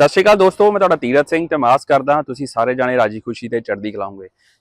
ਸਤਿ ਸ਼੍ਰੀ ਅਕਾਲ ਦੋਸਤੋ, ਮੈਂ ਤੁਹਾਡਾ ਤੀਰਤ ਸਿੰਘ ਤੇ ਮਾਸ ਕਰਦਾ ਤੁਸੀਂ ਸਾਰੇ ਜਾਣੇ ਰਾਜੀ ਖੁਸ਼ੀ ਤੇ ਚੜ੍ਹਦੀ ਕਲਾ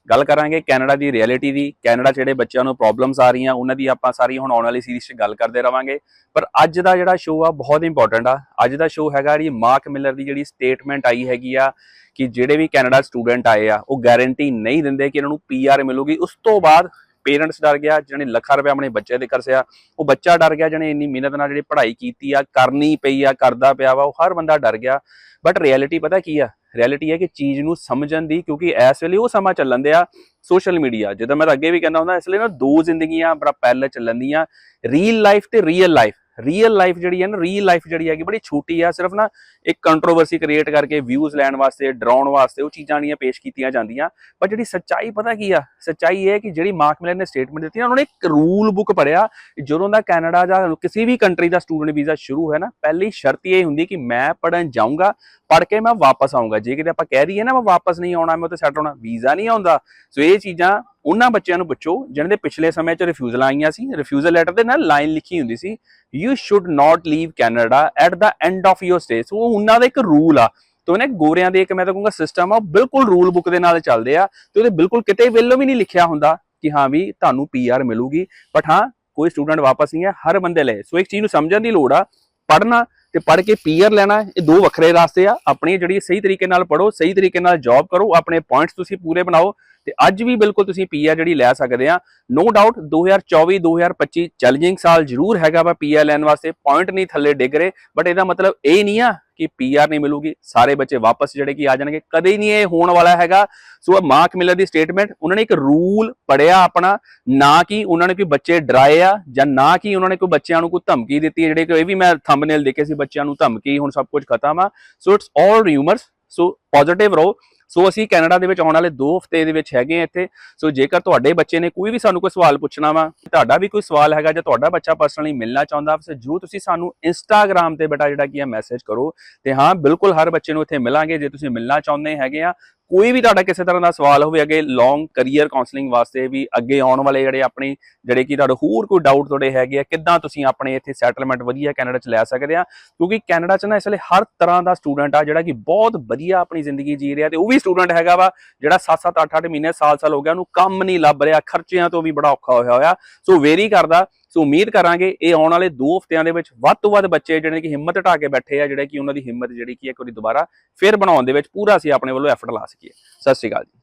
ਗੱਲ ਕਰਾਂਗੇ ਕੈਨੇਡਾ ਦੀ ਰਿਐਲਿਟੀ ਦੀ। ਕੈਨੇਡਾ 'ਚ ਜਿਹੜੇ ਬੱਚਿਆਂ ਨੂੰ ਪ੍ਰੋਬਲਮਸ ਆ ਰਹੀਆਂ, ਉਹਨਾਂ ਦੀ ਆਪਾਂ ਸਾਰੀ ਹੁਣ ਆਉਣ ਵਾਲੀ ਸੀਰੀਜ਼ 'ਚ ਗੱਲ ਕਰਦੇ ਰਵਾਂਗੇ। ਪਰ ਅੱਜ ਦਾ ਜਿਹੜਾ ਸ਼ੋਅ ਆ, ਬਹੁਤ ਇੰਪੋਰਟੈਂਟ ਆ। ਅੱਜ ਦਾ ਸ਼ੋਅ ਹੈਗਾ ਜਿਹੜੀ ਮਾਰਕ ਮਿਲਰ ਦੀ ਜਿਹੜੀ ਸਟੇਟਮੈਂਟ ਆਈ ਹੈਗੀ ਆ ਕਿ ਜਿਹੜੇ ਵੀ ਕੈਨੇਡਾ ਸਟੂਡੈਂਟ ਆਏ ਆ, ਉਹ ਗਾਰੰਟੀ ਨਹੀਂ ਦਿੰਦੇ ਕਿ ਇਹਨਾਂ ਨੂੰ ਪੀਆਰ ਮਿਲੂਗੀ। ਉਸ ਤੋਂ ਬਾਅਦ ਪੇਰੈਂਟਸ ਡਰ ਗਿਆ, ਜਿਹਨੇ ਲੱਖਾਂ ਰੁਪਏ ਆਪਣੇ ਬੱਚੇ ਦੇ ਖਰਚਿਆ ਉਹ ਬੱਚਾ ਡਰ ਗਿਆ ਜਿਹਨੇ ਇੰਨੀ ਮਿਹਨਤ ਨਾਲ ਜਿਹੜੀ ਪੜ੍ਹਾਈ ਕੀਤੀ ਆ, ਕਰਨੀ ਪਈ ਆ, ਕਰਦਾ ਪਿਆ ਵਾ, ਉਹ ਹਰ ਬੰਦਾ ਡਰ ਗਿਆ। ਬਟ ਰਿਐਲਿਟੀ ਪਤਾ ਕੀ ਆ? ਰਿਐਲਿਟੀ ਹੈ ਕਿ ਚੀਜ਼ ਨੂੰ ਸਮਝਣ ਦੀ, ਕਿਉਂਕਿ ਇਸ ਵੇਲੇ ਉਹ ਸਮਾਂ ਚੱਲਣ ਦਿਆ ਸੋਸ਼ਲ ਮੀਡੀਆ ਜਦੋਂ ਮੈਂ ਤਾਂ ਅੱਗੇ ਵੀ ਕਹਿੰਦਾ ਹੁੰਦਾ, ਇਸ ਲਈ ਨਾ ਦੋ ਜ਼ਿੰਦਗੀਆਂ ਬੜਾ ਪਹਿਲੇ ਚੱਲਣ ਦੀਆਂ ਰੀਅਲ ਲਾਈਫ ਤੇ ਰੀਅਲ ਲਾਈਫ ਰੀਅਲ ਲਾਈਫ ਜਿਹੜੀ ਹੈ ਨਾ ਰੀਅਲ ਲਾਈਫ ਜਿਹੜੀ ਹੈਗੀ, ਬੜੀ ਛੋਟੀ ਆ, ਸਿਰਫ ਨਾ ਇੱਕ ਕੰਟਰੋਵਰਸੀ ਕ੍ਰੀਏਟ ਕਰਕੇ ਵਿਊਜ਼ ਲੈਣ ਵਾਸਤੇ, ਡਰਾਉਣ ਵਾਸਤੇ ਉਹ ਚੀਜ਼ਾਂ ਨਹੀਂ ਪੇਸ਼ ਕੀਤੀਆਂ ਜਾਂਦੀਆਂ। ਪਰ ਜਿਹੜੀ ਸੱਚਾਈ ਪਤਾ ਕੀ ਆ, ਸੱਚਾਈ ਇਹ ਹੈ ਕਿ ਜਿਹੜੀ ਮਾਰਕ ਮਿਲਰ ਨੇ ਸਟੇਟਮੈਂਟ ਦਿੱਤੀ ਨਾ, ਉਹਨਾਂ ਨੇ ਇੱਕ ਰੂਲ ਬੁੱਕ ਪੜਿਆ ਜਦੋਂ ਦਾ ਕੈਨੇਡਾ ਜਾਂ ਕਿਸੇ ਵੀ ਕੰਟਰੀ ਦਾ ਸਟੂਡੈਂਟ ਵੀਜ਼ਾ ਸ਼ੁਰੂ ਹੈ ਨਾ, ਪਹਿਲੀ ਸ਼ਰਤ ਇਹ ਹੁੰਦੀ ਕਿ ਮੈਂ ਪੜਨ ਜਾਊਂਗਾ ਪੜ ਕੇ ਮੈਂ ਵਾਪਸ ਆਊਂਗਾ। ਜੇ ਕਿਤੇ ਆਪਾਂ ਕਹਿ ਦਈਏ ਨਾ, ਮੈਂ ਵਾਪਸ ਨਹੀਂ ਆਉਣਾ, ਮੈਂ ਉੱਥੇ ਸੈੱਟ ਹੋਣਾ ਵੀਜ਼ਾ ਨਹੀਂ ਆਉਂਦਾ। ਸੋ ਇਹ ਚੀਜ਼ਾਂ ਉਹਨਾਂ ਬੱਚਿਆਂ ਨੂੰ ਪੁੱਛੋ, ਜਿਹਨਾਂ ਦੇ ਪਿਛਲੇ ਸਮੇਂ 'ਚ ਰਿਫਿਊਜ਼ਲ ਆਈਆਂ ਸੀ ਰਿਫਿਊਜ਼ਲ ਲੈਟਰ ਦੇ ਨਾਲ ਲਾਈਨ ਲਿਖੀ ਹੁੰਦੀ ਸੀ you should not leave Canada at the end of your stay so ਉਹਨਾਂ ਦਾ ਇੱਕ ਰੂਲ ਆ। ਤੇ ਉਹਨੇ ਗੋਰਿਆਂ ਦੇ ਇੱਕ ਮੈਂ ਤਾਂ ਕਹੂੰਗਾ ਸਿਸਟਮ ਆ ਬਿਲਕੁਲ ਰੂਲ ਬੁੱਕ ਦੇ ਨਾਲ ਚੱਲਦੇ ਆ ਤੇ ਉਹਦੇ ਬਿਲਕੁਲ ਕਿਤੇ ਵੱਲੋਂ ਵੀ ਨਹੀਂ ਲਿਖਿਆ ਹੁੰਦਾ ਕਿ ਹਾਂ ਵੀ ਤੁਹਾਨੂੰ ਪੀਆਰ ਮਿਲੂਗੀ। ਬਟ ਹਾਂ, ਕੋਈ ਸਟੂਡੈਂਟ ਵਾਪਸ ਨਹੀਂ ਹੈ ਹਰ ਬੰਦੇ ਲਈ ਸੋ ਇੱਕ ਚੀਜ਼ ਨੂੰ ਸਮਝਣ ਦੀ ਲੋੜ ਆ ਪੜਨਾ ਤੇ ਪੜ ਕੇ ਪੀਆਰ ਲੈਣਾ, ਇਹ ਦੋ ਵੱਖਰੇ ਰਾਸਤੇ ਆ। ਆਪਣੀ ਜਿਹੜੀ ਸਹੀ ਤਰੀਕੇ ਨਾਲ ਪੜੋ ਸਹੀ ਤਰੀਕੇ ਨਾਲ ਜੌਬ ਕਰੋ, ਆਪਣੇ ਪੁਆਇੰਟਸ ਤੁਸੀਂ ਪੂਰੇ ਬਣਾਓ। ਤੇ ਅੱਜ ਵੀ ਬਿਲਕੁਲ ਤੁਸੀਂ ਪੀਆਰ ਜਿਹੜੀ ਲੈ ਸਕਦੇ ਆ ਨੋ ਡਾਊਟ 2024 2025 ਚੈਲੰਜਿੰਗ ਸਾਲ ਜ਼ਰੂਰ ਹੈਗਾ ਵਾ ਪੀਆਰ ਲੈਣ ਵਾਸਤੇ ਪੁਆਇੰਟ ਨਹੀਂ ਥੱਲੇ ਡਿੱਗ ਰਹੇ ਬਟ ਇਹਦਾ ਮਤਲਬ ਇਹ ਨਹੀਂ ਆ ਕਿ ਪੀਆਰ ਨਹੀਂ ਮਿਲੂਗੀ, ਸਾਰੇ ਬੱਚੇ ਵਾਪਸ ਜਿਹੜੇ ਕਿ ਆ ਜਾਣਗੇ, ਕਦੇ ਨਹੀਂ ਇਹ ਹੋਣ ਵਾਲਾ ਹੈਗਾ। ਸੋ ਇਹ ਮਾਰਕ ਮਿਲਰ ਦੀ ਸਟੇਟਮੈਂਟ ਉਹਨਾਂ ਨੇ ਇੱਕ ਰੂਲ ਪੜਿਆ ਆਪਣਾ, ਨਾ ਕਿ ਉਹਨਾਂ ਨੇ ਕੋਈ ਬੱਚੇ ਡਰਾਏ ਆ, ਜਾਂ ਨਾ ਕਿ ਉਹਨਾਂ ਨੇ ਕੋਈ ਬੱਚਿਆਂ ਨੂੰ ਕੋਈ ਧਮਕੀ ਦਿੱਤੀ ਹੈ ਜਿਹੜੇ ਕਿ ਇਹ ਵੀ ਮੈਂ ਥੰਬਨੇਲ ਦੇਖੇ ਸੀ, ਬੱਚਿਆਂ ਨੂੰ ਧਮਕੀ, ਹੁਣ ਸਭ ਕੁਝ ਖਤਮ ਆ। So it's all rumours so positive ਰਹੋ। ਸੋ ਅਸੀਂ ਕੈਨੇਡਾ ਦੇ ਵਿੱਚ ਆਉਣ ਵਾਲੇ 2 ਹਫ਼ਤੇ ਦੇ ਵਿੱਚ ਹੈਗੇ ਆ ਇੱਥੇ। ਸੋ ਜੇਕਰ ਤੁਹਾਡੇ ਬੱਚੇ ਨੇ ਕੋਈ ਵੀ ਸਾਨੂੰ ਕੋਈ ਸਵਾਲ ਪੁੱਛਣਾ ਵਾ, ਤੁਹਾਡਾ ਵੀ ਕੋਈ ਸਵਾਲ ਹੈਗਾ ਜਾਂ ਤੁਹਾਡਾ ਬੱਚਾ ਪਰਸਨਲੀ ਮਿਲਣਾ ਚਾਹੁੰਦਾ ਫਿਰ ਜਰੂਰ ਤੁਸੀਂ ਸਾਨੂੰ ਇੰਸਟਾਗ੍ਰam ਤੇ ਬੇਟਾ ਜਿਹੜਾ ਕੀ ਹੈ ਮੈਸੇਜ ਕਰੋ। ਤੇ ਹਾਂ, ਬਿਲਕੁਲ ਹਰ ਬੱਚੇ ਨੂੰ ਇੱਥੇ ਮਿਲਾਂਗੇ, ਜੇ ਤੁਸੀਂ ਮਿਲਣਾ ਚਾਹੁੰਦੇ ਹੈਗੇ ਆ। ਕੋਈ ਵੀ ਤੁਹਾਡਾ ਕਿਸੇ ਤਰ੍ਹਾਂ ਦਾ ਸਵਾਲ ਹੋਵੇ, ਅੱਗੇ ਲੌਂਗ ਕੈਰੀਅਰ ਕਾਉਂਸਲਿੰਗ ਵਾਸਤੇ ਵੀ ਅੱਗੇ ਆਉਣ ਵਾਲੇ ਜਿਹੜੇ ਆਪਣੀ, ਜਿਹੜੇ ਕਿ ਤੁਹਾਡੇ ਹੋਰ ਕੋਈ ਡਾਊਟ ਤੁਹਾਡੇ ਹੈਗੇ ਆ, ਕਿੱਦਾਂ ਤੁਸੀਂ ਆਪਣੇ ਇੱਥੇ ਸੈਟਲਮੈਂਟ ਵਧੀਆ ਕੈਨੇਡਾ 'ਚ ਲੈ ਸਕਦੇ ਆ। ਕਿਉਂਕਿ ਕੈਨੇਡਾ 'ਚ ਨਾ ਇਸ ਵੇਲੇ ਹਰ ਤਰ੍ਹਾਂ ਦਾ ਸਟੂਡੈਂਟ ਆ ਜਿਹੜਾ ਕਿ ਬਹੁਤ ਵਧੀਆ ਆਪਣੀ ਆਪਣੀ ਜ਼ਿੰਦਗੀ ਜੀ ਰਿਹਾ ਤੇ ਉਹ ਵੀ ਸਟੂਡੈਂਟ ਹੈਗਾ ਵਾ, ਜਿਹੜਾ 7-7 8-8 ਮਹੀਨੇ ਸਾਲ-ਸਾਲ ਹੋ ਗਿਆ, ਉਹਨੂੰ ਕੰਮ ਨਹੀਂ ਲੱਭ ਰਿਹਾ, ਖਰਚਿਆਂ ਤੋਂ ਵੀ ਬੜਾ ਔਖਾ ਹੋਇਆ ਹੋਇਆ। ਸੋ ਵੇਰੀ ਕਰਦਾ, ਸੋ ਉਮੀਦ ਕਰਾਂਗੇ ਇਹ ਆਉਣ ਵਾਲੇ 2 ਹਫ਼ਤਿਆਂ ਦੇ ਵਿੱਚ ਵੱਧ ਤੋਂ ਵੱਧ ਬੱਚੇ ਜਿਹੜੇ ਕਿ ਹਿੰਮਤ ਢਾ ਕੇ ਬੈਠੇ ਆ, ਜਿਹੜੇ ਕਿ ਉਹਨਾਂ ਦੀ ਹਿੰਮਤ ਜਿਹੜੀ ਕਿ ਇੱਕ ਵਾਰੀ ਦੁਬਾਰਾ ਫਿਰ ਬਣਾਉਣ ਦੇ ਵਿੱਚ ਪੂਰਾ ਅਸੀਂ ਆਪਣੇ ਵੱਲੋਂ ਐਫਰਟ ਲਾ ਸਕੀਏ। ਸਤਿ ਸ਼੍ਰੀ ਅਕਾਲ ਜੀ।